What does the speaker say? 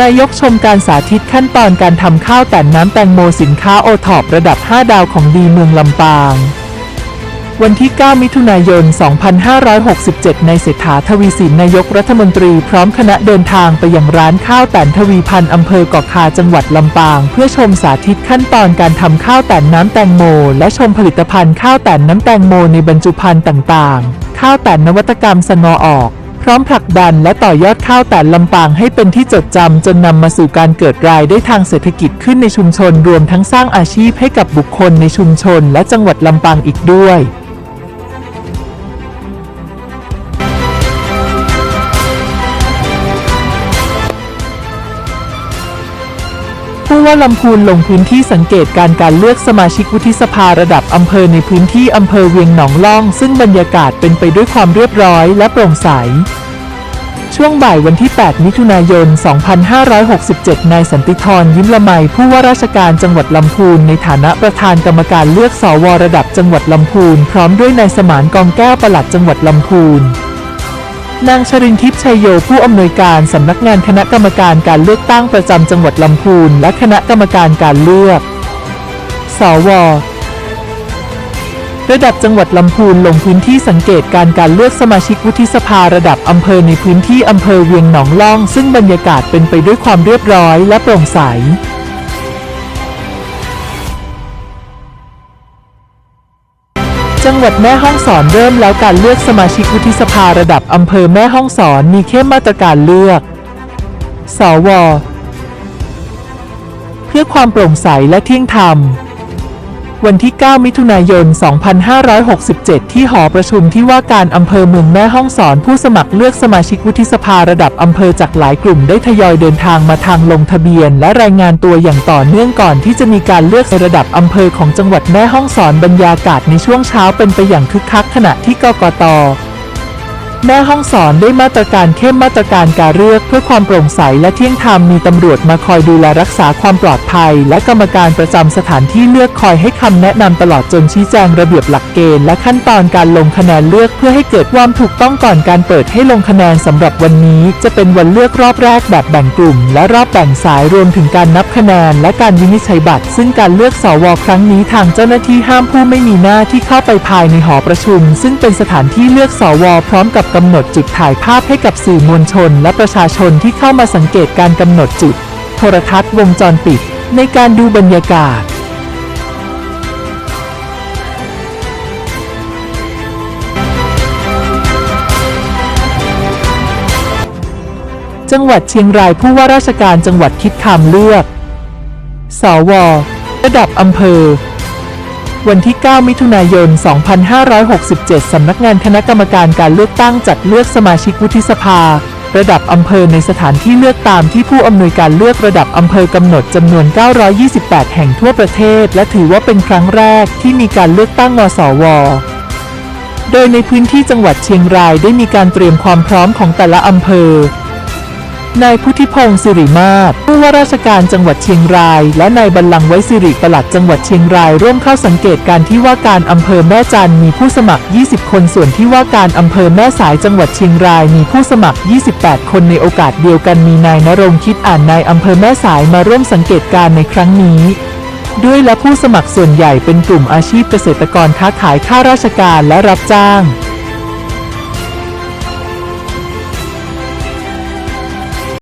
นายกชมการสาธิตขั้นตอนการทำข้าวแต่นน้ำแตงโมสินค้าโอท็อประดับ 5 ดาวของดีเมืองลำปาง วันที่ 9 มิถุนายน 2567 ในเศรษฐาทวีสินนายกรัฐมนตรีพร้อมคณะเดินทางไปยังร้านข้าวแต่นทวีพันธ์อำเภอเกาะคาจังหวัดลำปาง เพื่อชมสาธิตขั้นตอนการทำข้าวแต่นน้ำแตงโม และชมผลิตภัณฑ์ข้าวแต่นน้ำแตงโมในบรรจุภัณฑ์ต่างๆ ข้าวแต่นนวัตกรรมสนอออก ร้อมผลักดันและต่อยอดข้าวแต่ลำปางให้เป็นที่จดจำจนนำมาสู่การเกิดรายได้ทางเศรษฐกิจขึ้นในชุมชนรวมทั้งสร้างอาชีพให้กับบุคคลในชุมชนและจังหวัดลำปางอีกด้วย ผู้ว่าลำพูนลงพื้นที่สังเกตการการเลือกสมาชิกวุฒิสภาระดับอำเภอในพื้นที่อำเภอเวียงหนองล่อง ซึ่งบรรยากาศเป็นไปด้วยความเรียบร้อยและโปร่งใส ช่วงบ่ายวันที่ 8 มิถุนายน 2567 นายสันติธรยิ้มละไม ผู้ว่าราชการจังหวัดลำพูนในฐานะประธานกรรมการเลือกสวระดับจังหวัดลำพูน พร้อมด้วยนายสมานกองแก้วปลัดจังหวัดลำพูน นางชรินทิพย์ชัยโยผู้อำนวยการสำนักงานคณะกรรมการการเลือกตั้งประจำจังหวัดลำพูน และคณะกรรมการการเลือก สว ระดับจังหวัดลำพูนลงพื้นที่สังเกตการการเลือกสมาชิกวุฒิสภาระดับอำเภอในพื้นที่อำเภอเวียงหนองล่อง ซึ่งบรรยากาศเป็นไปด้วยความเรียบร้อยและโปร่งใส จังหวัดแม่ฮ่องสอนเริ่มแล้วการเลือกสมาชิกวุฒิสภาระดับอำเภอแม่ฮ่องสอนมีเข้มมาตรการเลือก สว เพื่อความโปร่งใสและเที่ยงธรรม วันที่ 9 มิถุนายน 2567 ที่หอประชุมที่ว่าการอำเภอเมืองแม่ห้องสอนผู้สมัครเลือกสมาชิกวุฒิสภาระดับอำเภอจากหลายกลุ่มได้ทยอยเดินทางมาทางลงทะเบียน และรายงานตัวอย่างต่อเนื่องก่อนที่จะมีการเลือกในระดับอำเภอของจังหวัดแม่ห้องสอนบรรยากาศในช่วงเช้าเป็นไปอย่างคึกคักขณะที่กกต แม่ห้องสอนได้มาตรการเข้มมาตรการการเลือกเพื่อความโปร่งใสและเที่ยงธรรมมีตำรวจมาคอยดูแลรักษาความปลอดภัย และกรรมการประจำสถานที่เลือกคอยให้คำแนะนำตลอดจนชี้แจงระเบียบหลักเกณฑ์และขั้นตอนการลงคะแนนเลือกเพื่อให้เกิดความถูกต้องก่อนการเปิดให้ลงคะแนนสำหรับวันนี้ จะเป็นวันเลือกรอบแรกแบบแบ่งกลุ่ม และรอบแบ่งสายรวมถึงการนับคะแนน และการวินิจฉัยบัตร ซึ่งการเลือกสวครั้งนี้ทางเจ้าหน้าที่ห้ามผู้ไม่มีหน้าที่เข้าไปภายในหอประชุม ซึ่งเป็นสถานที่เลือกสวพร้อมกับกำหนดจุดถ่ายภาพให้กับสื่อมวลชน และประชาชนที่เข้ามาสังเกตการกำหนดจุด โทรทัศน์วงจรปิด ในการดูบรรยากาศ จังหวัดเชียงรายผู้ว่าราชการจังหวัดคิดคำเลือก สว ระดับอำเภอ วันที่ 9 มิถุนายน 2567 สำนักงานคณะกรรมการการเลือกตั้งจัดเลือกสมาชิกวุฒิสภา ระดับอำเภอในสถานที่เลือกตามที่ผู้อำนวยการเลือกระดับอำเภอกำหนดจำนวน 928 แห่งทั่วประเทศ และถือว่าเป็นครั้งแรกที่มีการเลือกตั้งนสวโดยในพื้นที่จังหวัดเชียงรายได้มีการเตรียมความพร้อมของแต่ละอำเภอ นายพุทธิพงศ์สิริมาศผู้ว่าราชการจังหวัดเชียงราย และนายบรรลังไว้สิริปลัดจังหวัดเชียงราย ร่วมเข้าสังเกตการที่ว่าการอำเภอแม่จันมีผู้สมัคร 20 คนส่วนที่ว่าการอำเภอแม่สายจังหวัดเชียงรายมีผู้สมัคร 28 คนในโอกาสเดียวกันมีนายนรงค์คิดอ่านนายอำเภอแม่สายมาร่วมสังเกตการในครั้งนี้ด้วยและผู้สมัครส่วนใหญ่เป็นกลุ่มอาชีพเกษตรกรค้าขายข้าราชการและรับจ้าง